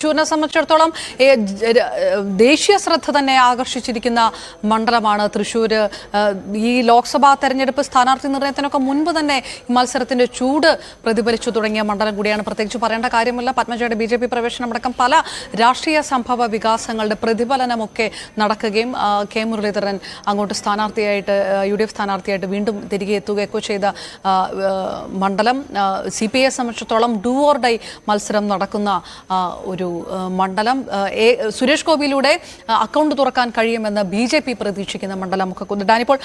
തൃശ്ശൂരിനെ സംബന്ധിച്ചിടത്തോളം ദേശീയ ശ്രദ്ധ തന്നെ ആകർഷിച്ചിരിക്കുന്ന മണ്ഡലമാണ് തൃശ്ശൂർ ഈ ലോക്സഭാ തെരഞ്ഞെടുപ്പ് സ്ഥാനാർത്ഥി നിർണയത്തിനൊക്കെ മുൻപ് തന്നെ മത്സരത്തിന്റെ ചൂട് പ്രതിഫലിച്ചു തുടങ്ങിയ മണ്ഡലം കൂടിയാണ്. പ്രത്യേകിച്ച് പറയേണ്ട കാര്യമില്ല. പത്മജയുടെ ബി ജെ പി പ്രവേശനമടക്കം പല രാഷ്ട്രീയ സംഭവ വികാസങ്ങളുടെ പ്രതിഫലനമൊക്കെ നടക്കുകയും കെ മുരളീധരൻ അങ്ങോട്ട് സ്ഥാനാർത്ഥിയായിട്ട് യു ഡി എഫ് സ്ഥാനാർത്ഥിയായിട്ട് വീണ്ടും തിരികെ എത്തുകയൊക്കെ ചെയ്ത മണ്ഡലം. സി പി ഐയെ സംബന്ധിച്ചിടത്തോളം ഡു ഓർ ഡൈ മത്സരം നടക്കുന്ന ആ, ഒരു മണ്ഡലം. സുരേഷ് ഗോപിയിലൂടെ അക്കൗണ്ട് തുറക്കാൻ കഴിയുമെന്ന് ബി ജെ പി പ്രതീക്ഷിക്കുന്ന മണ്ഡലം ഒക്കെ ഡാനിപ്പോൾ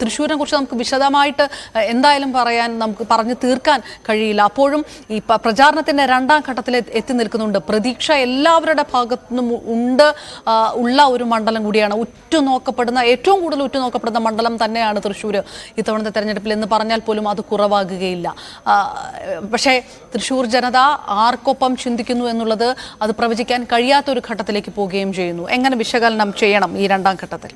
തൃശ്ശൂരിനെ കുറിച്ച് നമുക്ക് വിശദമായിട്ട് എന്തായാലും പറയാൻ നമുക്ക് പറഞ്ഞു തീർക്കാൻ കഴിയില്ല. അപ്പോഴും ഈ പ്രചാരണത്തിന്റെ രണ്ടാം ഘട്ടത്തിൽ എത്തി നിൽക്കുന്നുണ്ട്. പ്രതീക്ഷ എല്ലാവരുടെ ഭാഗത്തു നിന്നും ഉണ്ട് ഉള്ള ഒരു മണ്ഡലം കൂടിയാണ്. ഉറ്റുനോക്കപ്പെടുന്ന ഏറ്റവും കൂടുതൽ ഉറ്റുനോക്കപ്പെടുന്ന മണ്ഡലം തന്നെയാണ് തൃശ്ശൂർ ഇത്തവണത്തെ തെരഞ്ഞെടുപ്പിൽ. എന്ന് പറഞ്ഞാൽ പോലും അത് കുറവാകുകയില്ല. പക്ഷേ തൃശ്ശൂർ ജനത ആർക്കൊപ്പം ചിന്തിക്കുന്നു എന്നുള്ളത് അത് പ്രവചിക്കാൻ കഴിയാത്ത ഒരു ഘട്ടത്തിലേക്ക് പോവുകയും ചെയ്യുന്നു. എങ്ങനെ വിശകലനം ചെയ്യണം ഈ രണ്ടാം ഘട്ടത്തിൽ?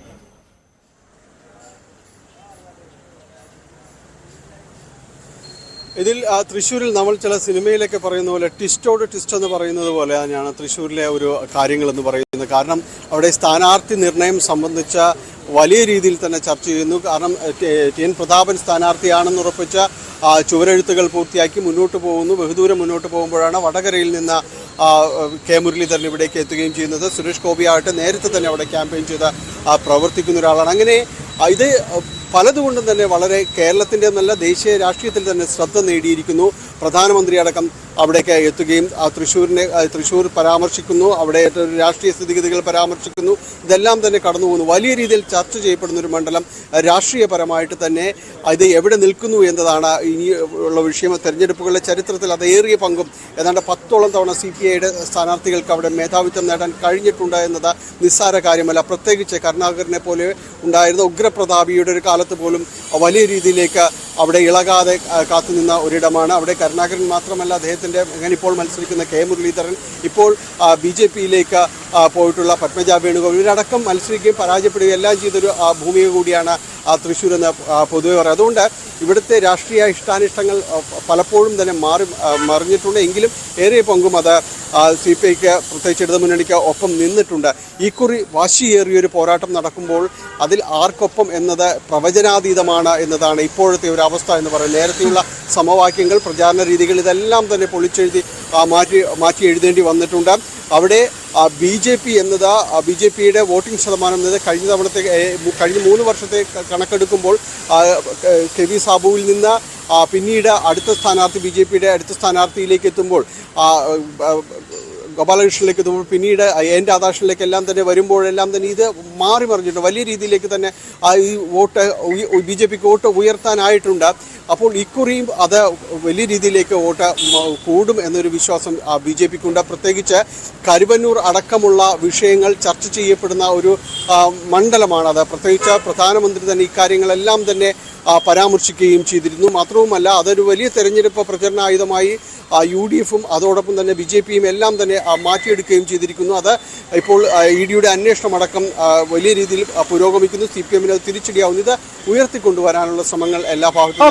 ഇതിൽ ആ, തൃശ്ശൂരിൽ നമ്മൾ ചില സിനിമയിലൊക്കെ പറയുന്ന പോലെ ട്വിസ്റ്റോട് ട്വിസ്റ്റ് എന്ന് പറയുന്നത് പോലെ തന്നെയാണ് തൃശ്ശൂരിലെ ഒരു കാര്യങ്ങളെന്ന് പറയുന്നത്. കാരണം അവിടെ സ്ഥാനാർത്ഥി നിർണയം സംബന്ധിച്ച വലിയ രീതിയിൽ തന്നെ ചർച്ച ചെയ്യുന്നു. കാരണം ടി എൻ പ്രതാപൻ സ്ഥാനാർത്ഥിയാണെന്ന് ഉറപ്പിച്ച ചുവരെഴുത്തുകൾ പൂർത്തിയാക്കി മുന്നോട്ട് പോകുന്നു. ബഹുദൂരം മുന്നോട്ട് പോകുമ്പോഴാണ് വടകരയിൽ നിന്ന് കെ മുരളീധരൻ ഇവിടേക്ക് എത്തുകയും ചെയ്യുന്നത്. സുരേഷ് ഗോപിയായിട്ട് നേരത്തെ തന്നെ അവിടെ ക്യാമ്പയിൻ ചെയ്ത് പ്രവർത്തിക്കുന്ന ഒരാളാണ്. അങ്ങനെ ഇത് പലതുകൊണ്ടും തന്നെ വളരെ കേരളത്തിന്റെ നല്ല ദേശീയ രാഷ്ട്രീയത്തിൽ തന്നെ ശ്രദ്ധ നേടിയിരിക്കുന്നു. പ്രധാനമന്ത്രി അടക്കം അവിടേക്ക് എത്തുകയും ആ തൃശ്ശൂരിനെ തൃശ്ശൂർ പരാമർശിക്കുന്നു അവിടെ രാഷ്ട്രീയ സ്ഥിതിഗതികൾ പരാമർശിക്കുന്നു. ഇതെല്ലാം തന്നെ കടന്നു പോകുന്നു. വലിയ രീതിയിൽ ചർച്ച ചെയ്യപ്പെടുന്ന ഒരു മണ്ഡലം രാഷ്ട്രീയപരമായിട്ട് തന്നെ ഇത് എവിടെ നിൽക്കുന്നു എന്നതാണ് ഇനി ഉള്ള വിഷയം. തെരഞ്ഞെടുപ്പുകളുടെ ചരിത്രത്തിൽ അതേറിയ പങ്കും ഏതാണ്ട് പത്തോളം തവണ സി പി ഐയുടെ സ്ഥാനാർത്ഥികൾക്ക് അവിടെ മേധാവിത്വം നേടാൻ കഴിഞ്ഞിട്ടുണ്ട് എന്നത് നിസ്സാര കാര്യമല്ല. പ്രത്യേകിച്ച് കരുണാകരനെ പോലെ ഉണ്ടായിരുന്ന ഉഗ്രപ്രതാപിയുടെ ഒരു കാലത്ത് പോലും വലിയ രീതിയിലേക്ക് അവിടെ ഇളകാതെ കാത്തുനിന്ന ഒരിടമാണ്. അവിടെ കരുണാകരൻ മാത്രമല്ല അദ്ദേഹത്തിന്റെ ഇപ്പോൾ മത്സരിക്കുന്ന കെ മുരളീധരൻ. ഇപ്പോൾ ബി ജെ പിയിലേക്ക് പോയിട്ടുള്ള പത്മജ വേണുഗോപാൽ. ഇവരടക്കം മത്സരിക്കുകയും പരാജയപ്പെടുകയും എല്ലാം ചെയ്തൊരു ഭൂമിക കൂടിയാണ് തൃശ്ശൂർ എന്ന് ആ, പൊതുവെ പറയാം. അതുകൊണ്ട് ഇവിടുത്തെ രാഷ്ട്രീയ ഇഷ്ടാനിഷ്ടങ്ങൾ പലപ്പോഴും തന്നെ മാറി ആ, മറിഞ്ഞിട്ടുണ്ട്. എങ്കിലും ഏറിയ പങ്കും അത് സി പി ഐക്ക് പ്രത്യേകിച്ച് ഇടതുമുന്നണിക്ക് ഒപ്പം നിന്നിട്ടുണ്ട്. ഇക്കുറി വാശിയേറിയൊരു പോരാട്ടം നടക്കുമ്പോൾ അതിൽ ആർക്കൊപ്പം എന്നത് പ്രവചനാതീതമാണ് എന്നതാണ് ഇപ്പോഴത്തെ ഒരു അവസ്ഥ എന്ന് പറയുന്നത്. നേരത്തെയുള്ള സമവാക്യങ്ങൾ പ്രചാരണ രീതികൾ ഇതെല്ലാം തന്നെ പൊളിച്ചെഴുതി ആ, മാറ്റി മാറ്റി എഴുതേണ്ടി വന്നിട്ടുണ്ട്. അവിടെ ബി ജെ പി എന്നത് ബി ജെ പിയുടെ വോട്ടിംഗ് ശതമാനം എന്നത് കഴിഞ്ഞ തവണത്തെ കഴിഞ്ഞ മൂന്ന് വർഷത്തെ കണക്കെടുക്കുമ്പോൾ കെ വി സാബുവിൽ നിന്ന് പിന്നീട് അടുത്ത സ്ഥാനാർത്ഥി ബി ജെ പിയുടെ അടുത്ത സ്ഥാനാർത്ഥിയിലേക്ക് എത്തുമ്പോൾ ഗോപാലകൃഷ്ണനിലേക്ക് എത്തുമ്പോൾ പിന്നീട് എൻ രാധാകൃഷ്ണനിലേക്ക് എല്ലാം തന്നെ വരുമ്പോഴെല്ലാം തന്നെ ഇത് മാറി മറിഞ്ഞിട്ടുണ്ട്. വലിയ രീതിയിലേക്ക് തന്നെ ആ ഈ വോട്ട് ബി ജെ പിക്ക് വോട്ട് ഉയർത്താനായിട്ടുണ്ട്. അപ്പോൾ ഇക്കുറിയും അത് വലിയ രീതിയിലേക്ക് വോട്ട് കൂടും എന്നൊരു വിശ്വാസം ബി ജെ പിക്കുണ്ട് പ്രത്യേകിച്ച് കരുവന്നൂർ അടക്കമുള്ള വിഷയങ്ങൾ ചർച്ച ചെയ്യപ്പെടുന്ന ഒരു മണ്ഡലമാണത് പ്രത്യേകിച്ച് പ്രധാനമന്ത്രി തന്നെ ഇക്കാര്യങ്ങളെല്ലാം തന്നെ പരാമർശിക്കുകയും ചെയ്തിരുന്നു. മാത്രവുമല്ല അതൊരു വലിയ തെരഞ്ഞെടുപ്പ് പ്രചരണ ആയുധമായി യു ഡി എഫും അതോടൊപ്പം തന്നെ ബി ജെ പിയും എല്ലാം തന്നെ മാറ്റിയെടുക്കുകയും ചെയ്തിരിക്കുന്നു. അത് ഇപ്പോൾ ഇ ഡിയുടെ അന്വേഷണമടക്കം അടക്കം വലിയ രീതിയിൽ പുരോഗമിക്കുന്നു. സി പി എമ്മിന് തിരിച്ചടിയാവുന്നത് ഉയർത്തിക്കൊണ്ടുവരാനുള്ള ശ്രമങ്ങൾ എല്ലാ ഭാഗത്തും